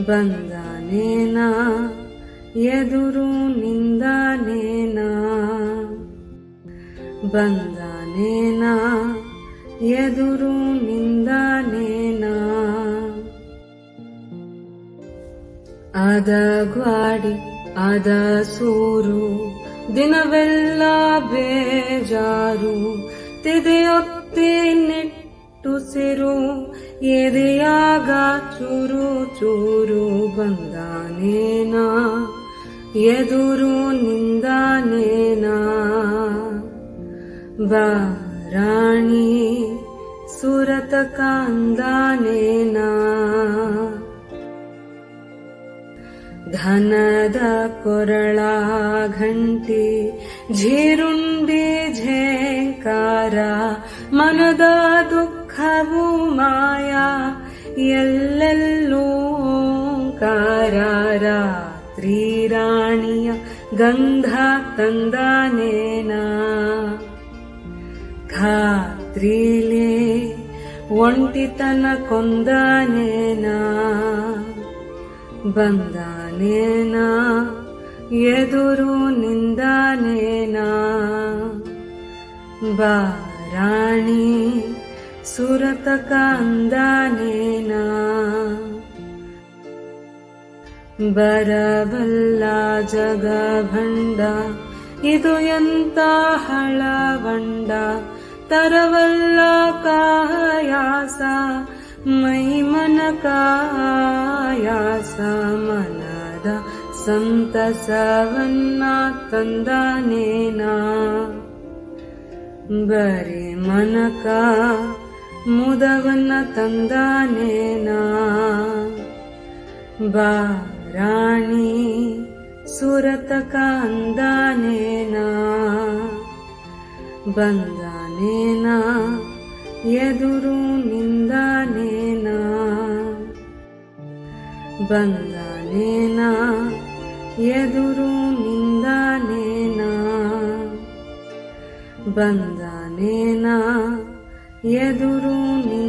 ಬಂದಾನೇನಾ ಎದುರು ನಿಂದಾನೇನಾ? ಬಂದಾನೇನಾ ಎದುರು ನಿಂದಾನೇನಾ? ಅದ ಗ್ವಾಡಿ ಅದ ಸೂರು ದಿನವೆಲ್ಲ ಬೇಜಾರು ತಿದೆಯೊತ್ತಿ ನಿಟ್ಟುಸಿರು ಎದೆಯಾಗ ಚೂರು ಚೂರು ಬಂದಾನೇನಾ ಎದುರು ನಿಂದಾನೇನಾ ಬಾರಾಣಿ ಸುರತ ಕಾಂದಾನೇನಾ ಧನದ ಕೊರಳ ಘಂಟಿ ಝೀರುಂಡಿ ಝೇಂಕಾರ ಮನದ ದುಃಖವು ಮಾಯ ಎಲ್ಲೆಲ್ಲೂ ಓಂಕಾರ ರಾತ್ರಿ ರಾಣಿಯ ಗಂಧ ತಂದಾನೇನ? ಖಾತ್ರಿಲೇ ಒಂಟಿತನ ಕೊಂದಾನೇನ? ಬಂದಾನೇನಾ? ಎದುರು ನಿಂದಾನೇನಾ? ಬಾರಾಣಿ ಸುರತ ಕಾಂದಾನೇನಾ. ಬರಬಲ್ಲ ಜಗ ಭಂಡ ಇದು ಎಂತ ಹಳವಂಡ. ತರವಲ್ಲ ಕಾಯಾಸ ಮೈಮನ ಕಾಯಾಸ. ಮನದ ಸಂತಸವನ್ನ ತಂದಾನೇನಾ. ಬರೀ ಮನಕ ಮುದವನ್ನ ತಂದಾನೇನಾ ಬಾರಾಣಿ ಸುರತ ಕಾಂದಾನೇನಾ ಬಂದಾನೇನಾ ಎದುರು ನಿಂದಾನೇನಾ ಬಂದಾನೇನಾ ಎದುರು ನಿಂದಾನೇನಾ ಬಂದಾನೇನಾ ಎದುರು ನಿಂದಾನೇನಾ